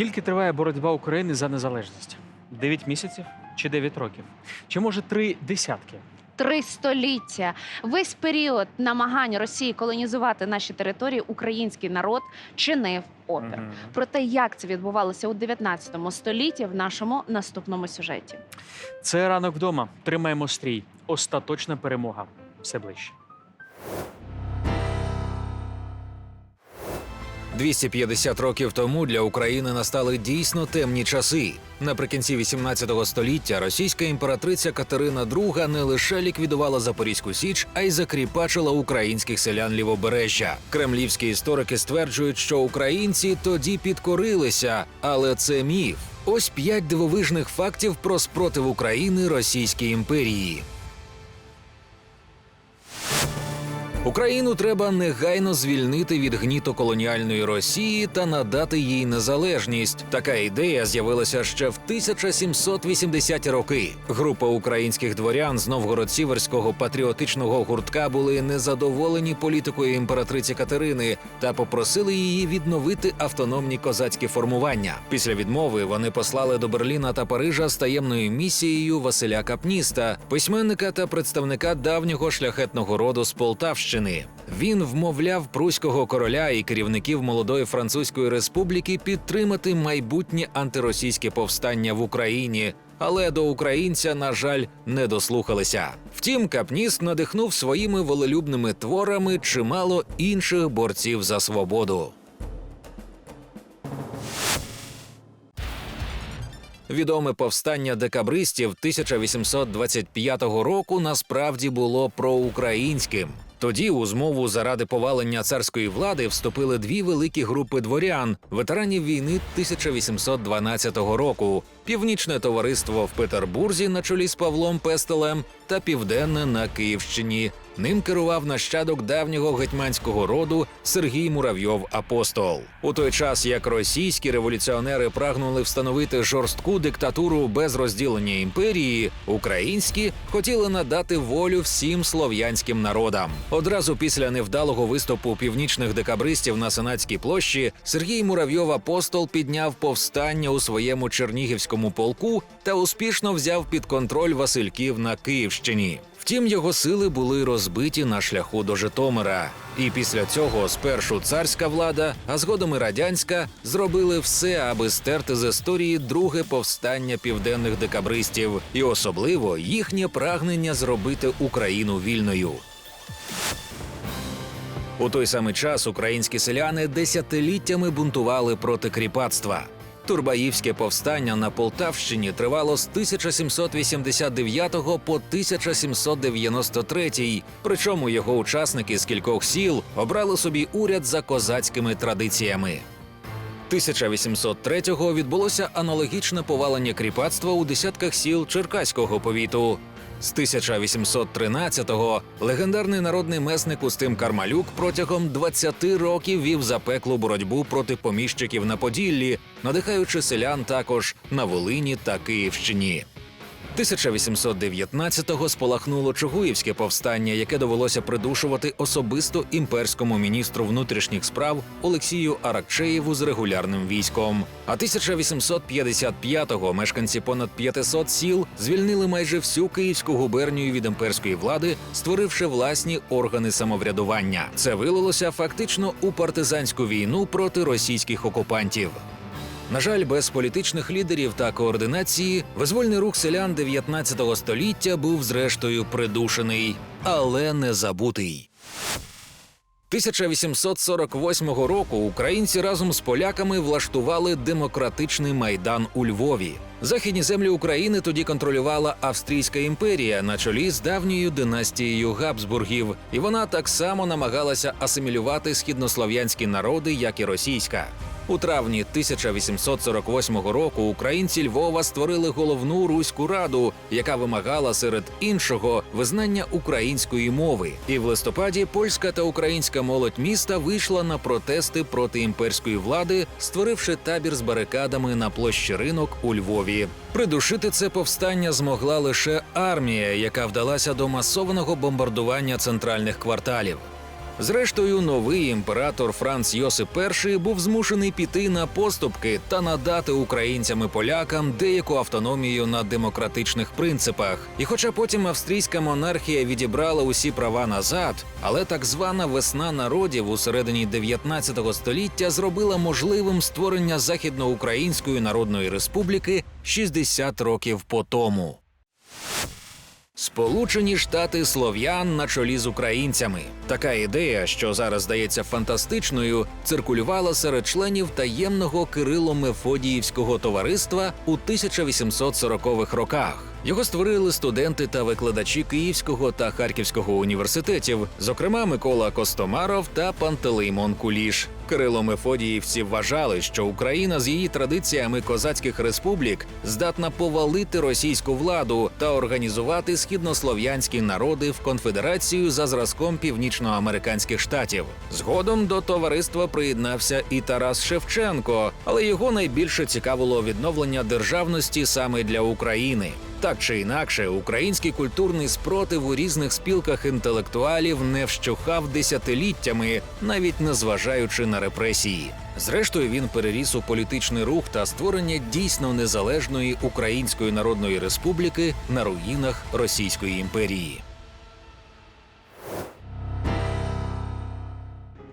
Скільки триває боротьба України за незалежність? Дев'ять місяців чи дев'ять років? Чи може три десятки? Три століття. Весь період намагань Росії колонізувати наші території український народ чинив опір. Мгм. Про те, як це відбувалося у 19 столітті, в нашому наступному сюжеті. Це ранок вдома. Тримаємо стрій. Остаточна перемога. Все ближче. 250 років тому для України настали дійсно темні часи. Наприкінці 18 століття російська імператриця Катерина II не лише ліквідувала Запорізьку Січ, а й закріпачила українських селян лівобережжя. Кремлівські історики стверджують, що українці тоді підкорилися, але це міф. Ось п'ять дивовижних фактів про спротив України Російській імперії. Україну треба негайно звільнити від гніту колоніальної Росії та надати їй незалежність. Така ідея з'явилася ще в 1780-ті роки. Група українських дворян з Новгород-Сіверського патріотичного гуртка були незадоволені політикою імператриці Катерини та попросили її відновити автономні козацькі формування. Після відмови вони послали до Берліна та Парижа з таємною місією Василя Капніста, письменника та представника давнього шляхетного роду з Полтавщини. Він вмовляв пруського короля і керівників молодої французької республіки підтримати майбутнє антиросійське повстання в Україні. Але до українця, на жаль, не дослухалися. Втім, Капніст надихнув своїми волелюбними творами чимало інших борців за свободу. Відоме повстання декабристів 1825 року насправді було проукраїнським. Тоді у змову заради повалення царської влади вступили дві великі групи дворян, ветеранів війни 1812 року: Північне товариство в Петербурзі на чолі з Павлом Пестелем та Південне на Київщині. Ним керував нащадок давнього гетьманського роду Сергій Муравйов Апостол. У той час як російські революціонери прагнули встановити жорстку диктатуру без розділення імперії, українські хотіли надати волю всім слов'янським народам. Одразу після невдалого виступу північних декабристів на сенатській площі Сергій Муравйов Апостол підняв повстання у своєму чернігівському полку та успішно взяв під контроль Васильків на Київщині. Втім, його сили були розбиті на шляху до Житомира. І після цього спершу царська влада, а згодом і радянська, зробили все, аби стерти з історії друге повстання південних декабристів, і особливо їхнє прагнення зробити Україну вільною. У той самий час українські селяни десятиліттями бунтували проти кріпацтва. Турбаївське повстання на Полтавщині тривало з 1789 по 1793, причому його учасники з кількох сіл обрали собі уряд за козацькими традиціями. 1803-го відбулося аналогічне повалення кріпацтва у десятках сіл Черкаського повіту. З 1813-го легендарний народний месник Устим Кармалюк протягом 20 років вів запеклу боротьбу проти поміщиків на Поділлі, надихаючи селян також на Волині та Київщині. 1819-го спалахнуло Чугуївське повстання, яке довелося придушувати особисто імперському міністру внутрішніх справ Олексію Аракчеєву з регулярним військом. А 1855-го мешканці понад 500 сіл звільнили майже всю київську губернію від імперської влади, створивши власні органи самоврядування. Це вилилося фактично у партизанську війну проти російських окупантів. На жаль, без політичних лідерів та координації визвольний рух селян 19 століття був зрештою придушений, але не забутий. 1848 року українці разом з поляками влаштували демократичний майдан у Львові. Західні землі України тоді контролювала Австрійська імперія на чолі з давньою династією Габсбургів, і вона так само намагалася асимілювати східнослов'янські народи, як і російська. У травні 1848 року українці Львова створили головну руську раду, яка вимагала серед іншого визнання української мови. І в листопаді польська та українська молодь міста вийшла на протести проти імперської влади, створивши табір з барикадами на площі ринок у Львові. Придушити це повстання змогла лише армія, яка вдалася до масованого бомбардування центральних кварталів. Зрештою, новий імператор Франц Йосип І був змушений піти на поступки та надати українцям і полякам деяку автономію на демократичних принципах. І хоча потім австрійська монархія відібрала усі права назад, але так звана весна народів у середині 19 століття зробила можливим створення Західноукраїнської Народної Республіки 60 років по тому. Сполучені Штати Слов'ян на чолі з українцями. Така ідея, що зараз здається фантастичною, циркулювала серед членів таємного Кирило-Мефодіївського товариства у 1840-х роках. Його створили студенти та викладачі Київського та Харківського університетів, зокрема Микола Костомаров та Пантелеймон Куліш. Кирило Мефодіївці вважали, що Україна з її традиціями козацьких республік здатна повалити російську владу та організувати східнослов'янські народи в конфедерацію за зразком північноамериканських штатів. Згодом до товариства приєднався і Тарас Шевченко, але його найбільше цікавило відновлення державності саме для України. Так чи інакше, український культурний спротив у різних спілках інтелектуалів не вщухав десятиліттями, навіть незважаючи на репресії. Зрештою, він переріс у політичний рух та створення дійсно незалежної Української Народної Республіки на руїнах Російської імперії.